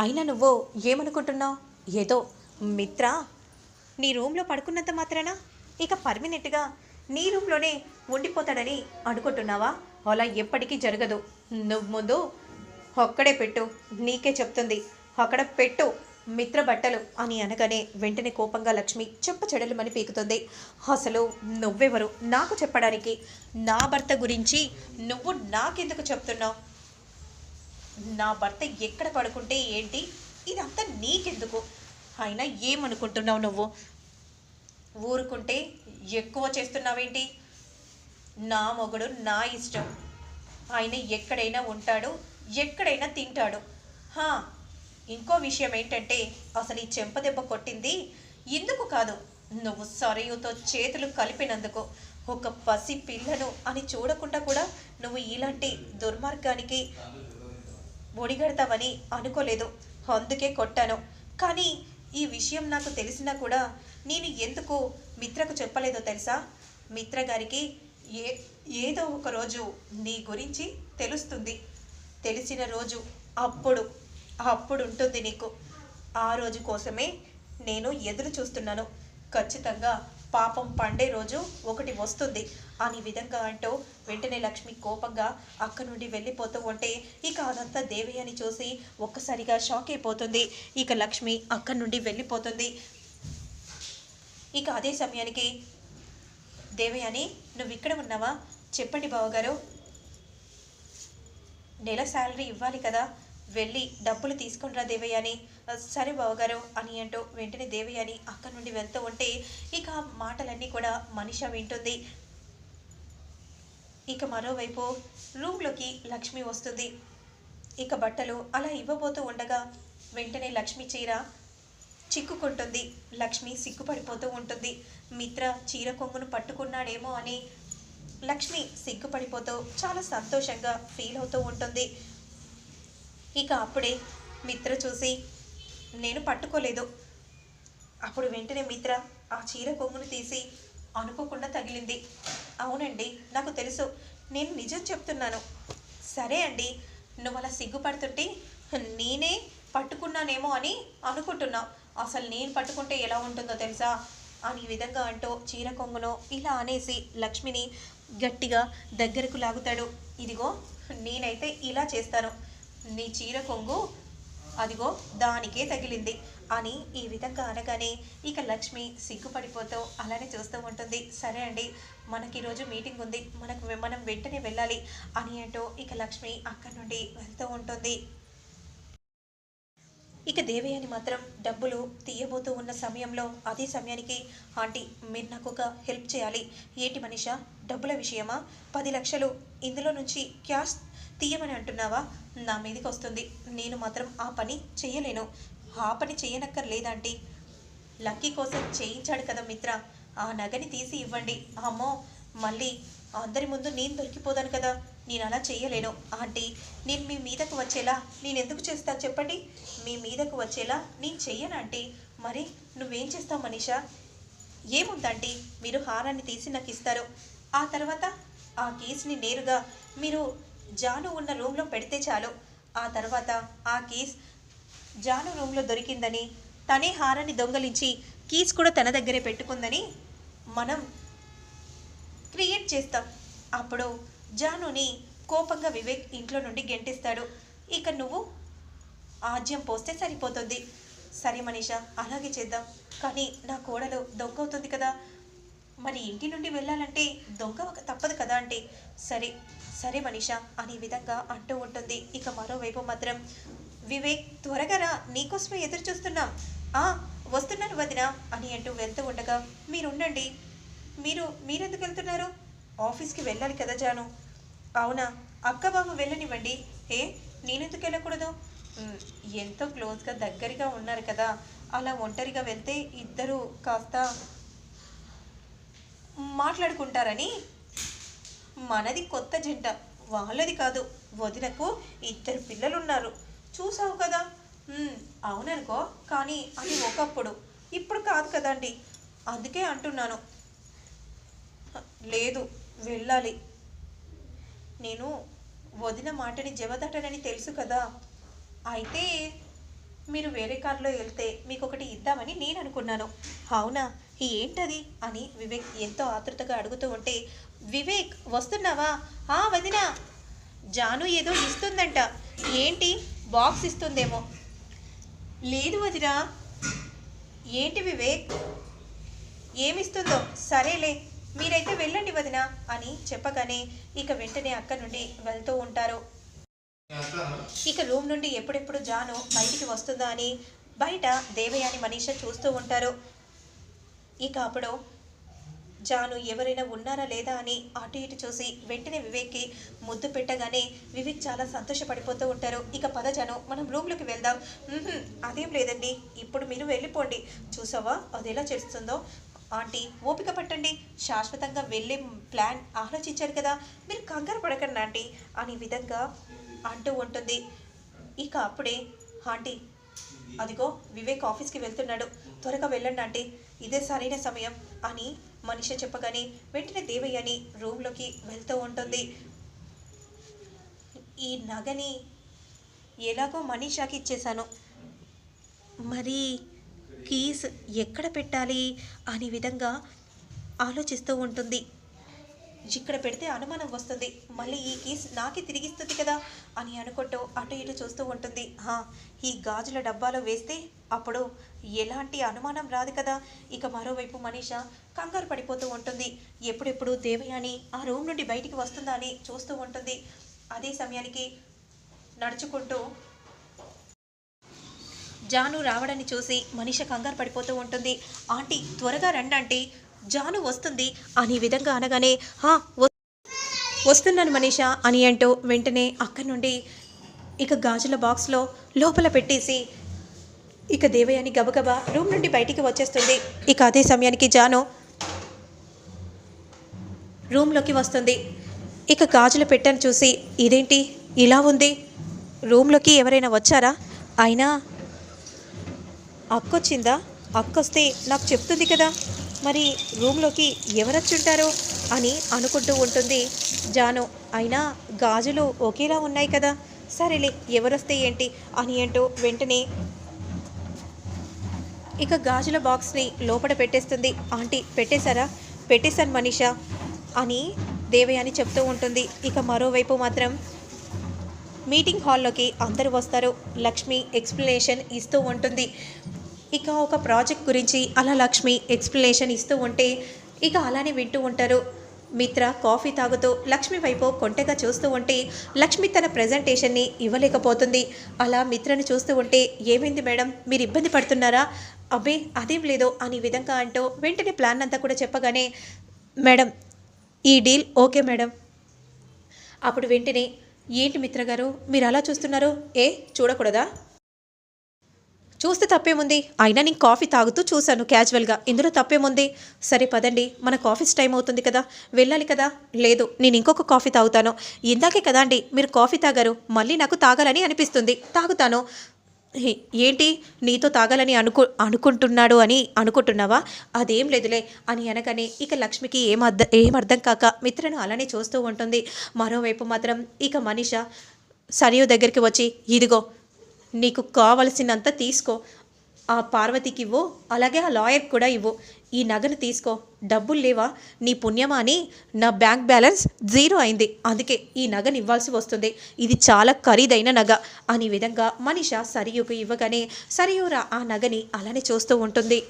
అయినా నువ్వు ఏమనుకుంటున్నావు? ఏదో మిత్ర నీ రూమ్లో పడుకున్నంత మాత్రాన? ఇక పర్మినెంట్గా నీ రూమ్లోనే ఉండిపోతాడని అనుకుంటున్నావా? అలా ఎప్పటికీ జరగదు. నువ్వు ముందు అక్కడే పెట్టు నీకే చెప్తుంది. అక్కడ పెట్టు మిత్ర బట్టలు అని అనగానే వెంటనే కోపంగా లక్ష్మి చెప్ప చెడలుమని పీకుతుంది. అసలు నువ్వెవరు? నాకు చెప్పడానికి నా భర్త గురించి నువ్వు నాకెందుకు చెప్తున్నావు? నా భర్త ఎక్కడ పడుకుంటే ఏంటి? ఇదంతా నీకెందుకు? అయినా ఏమనుకుంటున్నావు నువ్వు? ఊరుకుంటే ఎక్కువ చేస్తున్నావేంటి? నా మొగుడు నా ఇష్టం. ఆయన ఎక్కడైనా ఉంటాడు ఎక్కడైనా తింటాడు. హా ఇంకో విషయం ఏంటంటే అసలు ఈ చెంపదెబ్బ కొట్టింది ఎందుకు కాదు? నువ్వు సరయుతో చేతులు కలిపినందుకు. ఒక పసి పిల్లను అని చూడకుండా కూడా నువ్వు ఇలాంటి దుర్మార్గానికి ఒడిగడతావని అనుకోలేదు. అందుకే కొట్టాను. కానీ ఈ విషయం నాకు తెలిసినా కూడా నేను ఎందుకు మిత్రకు చెప్పలేదో తెలుసా? మిత్ర గారికి ఏ ఏదో ఒక రోజు నీ గురించి తెలుస్తుంది. తెలిసిన రోజు అప్పుడు అప్పుడు ఉంటుంది నీకు. ఆ రోజు కోసమే నేను ఎదురు చూస్తున్నాను. ఖచ్చితంగా పాపం పండే రోజు ఒకటి వస్తుంది. అని విధంగా అంటూ వెంటనే లక్ష్మి కోపంగా అక్క నుండి వెళ్ళిపోతూ ఉంటే ఇక అదంతా దేవి అని చూసి ఒక్కసారిగా షాక్ అయిపోతుంది. ఇక లక్ష్మి అక్కడి నుండి వెళ్ళిపోతుంది. ఇక అదే సమయానికి దేవయాని నువ్వు ఇక్కడ ఉన్నావా? చెప్పండి బావగారు. నెల శాలరీ ఇవ్వాలి కదా. వెళ్ళి డబ్బులు తీసుకునిరా దేవయాని సరే బావగారు అని అంటూ వెంటనే దేవయాని అక్కడి నుండి వెళ్తూ ఉంటే ఇక మాటలన్నీ కూడా మనిష వింటుంది. ఇక మరోవైపు రూమ్లోకి లక్ష్మి వస్తుంది. ఇక బట్టలు అలా ఇవ్వబోతూ ఉండగా వెంటనే లక్ష్మి చీర చిక్కుకుంటుంది. లక్ష్మి సిగ్గుపడిపోతూ ఉంటుంది. మిత్ర చీర కొంగును పట్టుకున్నాడేమో అని లక్ష్మి సిగ్గుపడిపోతూ చాలా సంతోషంగా ఫీల్ అవుతూ ఉంటుంది. ఇక అప్పుడే మిత్ర చూసి నేను పట్టుకోలేదు. అప్పుడు వెంటనే మిత్ర ఆ చీర కొంగును తీసి అనుకోకుండా తగిలింది. అవునండి నాకు తెలుసు. నేను నిజం చెప్తున్నాను. సరే అండి నువ్వు అలా సిగ్గుపడుతుంటే నేనే పట్టుకున్నానేమో అని అనుకుంటున్నావు. అసలు నేను పట్టుకుంటే ఎలా ఉంటుందో తెలుసా? అని ఈ విధంగా అంటూ చీర కొంగును ఇలా అనేసి లక్ష్మిని గట్టిగా దగ్గరకు లాగుతాడు. ఇదిగో నేనైతే ఇలా చేస్తాను. నీ చీర కొంగు. అదిగో దానికే తగిలింది అని ఈ విధంగా అనగానే ఇక లక్ష్మి సిగ్గుపడిపోతూ అలానే చూస్తూ ఉంటుంది. సరే అండి మనకి ఈరోజు మీటింగ్ ఉంది. మనకు మనం వెంటనే వెళ్ళాలి అని అంటూ ఇక లక్ష్మి అక్కడి నుండి వెళ్తూ ఉంటుంది. ఇక దేవయ్యని మాత్రం డబ్బులు తీయబోతూ ఉన్న సమయంలో అదే సమయానికి ఆంటీ మీరు నాకు ఒక హెల్ప్ చేయాలి. ఏంటి మనిష? డబ్బుల విషయమా? పది లక్షలు ఇందులో నుంచి క్యాష్ తీయమని అంటున్నావా? నా మీదకి వస్తుంది. నేను మాత్రం ఆ పని చేయలేను. ఆ పని చేయనక్కర్లేదంటీ లక్కీ కోసం చేయించాడు కదా మిత్ర. ఆ నగని తీసి ఇవ్వండి. అమ్మో మళ్ళీ అందరి ముందు నేను దొరికిపోదాను కదా. నేను అలా చేయలేను ఆంటీ నేను మీ మీదకు వచ్చేలా నేను ఎందుకు చేస్తాను చెప్పండి? మీ మీదకు వచ్చేలా నేను చెయ్యను ఆంటీ. మరి నువ్వేం చేస్తావు మనీషా? ఏముందంటీ? మీరు హారాన్ని తీసి నాకు ఇస్తారు. ఆ తర్వాత ఆ కేసుని నేరుగా మీరు జాను ఉన్న రూమ్లో పెడితే చాలు. ఆ తర్వాత ఆ కేస్ జాను రూమ్లో దొరికిందని తనే హారాన్ని దొంగలించి కీస్ కూడా తన దగ్గరే పెట్టుకుందని మనం క్రియేట్ చేస్తాం. అప్పుడు జానుని కోపంగా వివేక్ ఇంట్లో నుండి గెంటిస్తాడు. ఇక నువ్వు ఆజ్యం పోస్తే సరిపోతుంది. సరే మనీష అలాగే చేద్దాం. కానీ నా కోడలు దొంగ అవుతుంది కదా. మరి ఇంటి నుండి వెళ్ళాలంటే దొంగ ఒక- తప్పదు కదా అంటే సరే సరే మనీష అనే విధంగా అంటూ ఉంటుంది. ఇక మరోవైపు మాత్రం వివేక్ త్వరగా రా నీకోసమే ఎదురు చూస్తున్నాం. ఆ వస్తున్నాను వదిన అని అంటూ వెళ్తూ ఉండగా మీరుండండి. మీరు మీరెందుకు వెళ్తున్నారు? ఆఫీస్కి వెళ్ళాలి కదా జాను? అవునా? అక్క బాబు వెళ్ళనివ్వండి. ఏ? నేనెందుకు వెళ్ళకూడదు? ఎంతో క్లోజ్గా దగ్గరగా ఉన్నారు కదా. అలా ఒంటరిగా వెళ్తే ఇద్దరు కాస్త మాట్లాడుకుంటారని? మనది కొత్త జంట. వాళ్ళది కాదు. వదినకు ఇద్దరు పిల్లలున్నారు. చూసావు కదా? అవుననుకో. కానీ అది ఒకప్పుడు. ఇప్పుడు కాదు కదండి. అందుకే అంటున్నాను. లేదు. వెళ్ళాలి. నేను వదిన మాటని జవదటనని తెలుసు కదా. అయితే మీరు వేరే కారులో వెళ్తే మీకు ఒకటి ఇద్దామని నేను అనుకున్నాను అవునా? ఏంటది? అని వివేక్ ఎంతో ఆతృతగా అడుగుతూ ఉంటే వివేక్ వస్తున్నావా? ఆ వదినా! జాను ఏదో ఇస్తుందంట. ఏంటి? బాక్స్ ఇస్తుందేమో. లేదు వదినా. ఏంటి వివేక్? ఏమిస్తుందో? సరేలే. మీరైతే వెళ్ళండి వదినా అని చెప్పగానే ఇక వెంటనే అక్క నుండి వెళ్తూ ఉంటారు. ఇక రూమ్ నుండి ఎప్పుడెప్పుడు జాను బయటికి వస్తుందా అని బయట దేవయాని మనీష చూస్తూ ఉంటారు. ఇక అప్పుడు జాను ఎవరైనా ఉన్నారా లేదా అని అటు ఇటు చూసి వెంటనే వివేక్కి ముద్దు పెట్టగానే వివేక్ చాలా సంతోషపడిపోతూ ఉంటారు. ఇక పద జాను మనం రూమ్లోకి వెళ్దాం. అదేం లేదండి ఇప్పుడు మీరు వెళ్ళిపోండి. చూసావా అది ఎలా చేస్తుందో? ఆంటీ ఓపిక పట్టండి. శాశ్వతంగా వెళ్ళే ప్లాన్ ఆలోచించారు కదా. మీరు కంగారు పడకండి ఆంటీ అనే విధంగా అంటూ ఉంటుంది. ఇక అప్పుడే ఆంటీ అదిగో వివేక్ ఆఫీస్కి వెళ్తున్నాడు. త్వరగా వెళ్ళండి ఆంటీ. ఇదే సరైన సమయం అని మనిష చెప్పగానే వెంటనే దేవయ్యని రూమ్లోకి వెళ్తూ ఉంటుంది. ఈ నగని ఎలాగో మనీషాకి ఇచ్చేశాను. మరి కీస్ ఎక్కడ పెట్టాలి అనే విధంగా ఆలోచిస్తూ ఉంటుంది. ఇక్కడ పెడితే అనుమానం వస్తుంది. మళ్ళీ ఈ కీస్ నాకే తిరిగిస్తుంది కదా అని అనుకుంటూ అటు ఇటు చూస్తూ ఉంటుంది. హా, ఈ గాజుల డబ్బాలో వేస్తే అప్పుడు ఎలాంటి అనుమానం రాదు కదా. ఇక మరోవైపు మనీష కంగారు పడిపోతూ ఉంటుంది. ఎప్పుడెప్పుడు దేవయాని ఆ రూమ్ నుండి బయటికి వస్తుందా అని చూస్తూ ఉంటుంది. అదే సమయానికి నడుచుకుంటూ జాను రావడాన్ని చూసి మనిష కంగారు పడిపోతూ ఉంటుంది. ఆంటీ త్వరగా రండి ఆంటీ. జాను వస్తుంది. అనే విధంగా అనగానే "హా, వస్తున్నాను మనీష అని అంటూ వెంటనే అక్కడి నుండి ఇక గాజుల బాక్స్లో లోపల పెట్టేసి ఇక దేవయాని గబగబా రూమ్ నుండి బయటికి వచ్చేస్తుంది. ఇక అదే సమయానికి జాను రూమ్లోకి వస్తుంది. ఇక గాజుల పెట్టెను చూసి ఇదేంటి? ఇలా ఉంది? రూమ్లోకి ఎవరైనా వచ్చారా? అయినా అక్కొచ్చిందా? అక్కొస్తే నాకు చెప్తుంది కదా. మరి రూమ్లోకి ఎవరొచ్చుంటారు? అని అనుకుంటూ ఉంటుంది జాను. అయినా గాజులు ఒకేలా ఉన్నాయి కదా. సరేలే ఎవరొస్తే ఏంటి? అని అంటూ వెంటనే ఇక గాజుల బాక్స్ని లోపల పెట్టేస్తుంది. ఆంటీ పెట్టేశారా? పెట్టేశాను మనీషా అని దేవయాని చెప్తూ ఉంటుంది. ఇక మరోవైపు మాత్రం మీటింగ్ హాల్లోకి అందరూ వస్తారు. లక్ష్మి ఎక్స్ప్లెనేషన్ ఇస్తూ ఉంటుంది. ఇక ఒక ప్రాజెక్ట్ గురించి అలా లక్ష్మి ఎక్స్ప్లెనేషన్ ఇస్తూ ఉంటే ఇక అలానే వింటూ ఉంటారు. మిత్ర కాఫీ తాగుతూ లక్ష్మి వైపు కొంటగా చూస్తూ ఉంటే లక్ష్మి తన ప్రజెంటేషన్ని ఇవ్వలేకపోతుంది. అలా మిత్రను చూస్తూ ఉంటే ఏమైంది మేడం? మీరు ఇబ్బంది పడుతున్నారా? అబ్బే అదేం లేదు అనే విధంగా అంటూ వెంటనే ప్లాన్ అంతా కూడా చెప్పగానే మేడం ఈ డీల్ ఓకే మేడం. అప్పుడు వెంటనే ఏంటి మిత్ర గారు మీరు అలా చూస్తున్నారు? ఏ? చూడకూడదా? చూస్తే తప్పేముంది? అయినా నేను కాఫీ తాగుతూ చూశాను క్యాజువల్గా. ఇందులో తప్పేముంది? సరే పదండి. మనకు ఆఫీస్ టైం అవుతుంది కదా? వెళ్ళాలి కదా? లేదు నేను ఇంకొక కాఫీ తాగుతాను. ఇందాకే కదా అండి మీరు కాఫీ తాగారు. మళ్ళీ నాకు తాగాలని అనిపిస్తుంది. తాగుతాను. ఏంటి నీతో తాగాలని అనుకు అనుకుంటున్నాడు అని అనుకుంటున్నావా? అదేం లేదులే అని అనగానే ఇక లక్ష్మికి ఏం అర్థం ఏం అర్థం కాక మిత్రను అలానే చూస్తూ ఉంటుంది. మరోవైపు మాత్రం ఇక మనిష సరియు దగ్గరికి వచ్చి ఇదిగో నీకు కావలసినంత తీసుకో ఆ పార్వతికి ఇవ్వు అలాగే ఆ లాయర్కి కూడా ఇవ్వు. ఈ నగను తీసుకో. డబ్బులు లేవా? నీ పుణ్యమా అని నా బ్యాంక్ బ్యాలెన్స్ జీరో అయింది. అందుకే ఈ నగను ఇవ్వాల్సి వస్తుంది. ఇది చాలా ఖరీదైన నగ. అనే విధంగా మనిష సరియుకు ఇవ్వగానే సరియురా ఆ నగని అలానే చూస్తూ ఉంటుంది.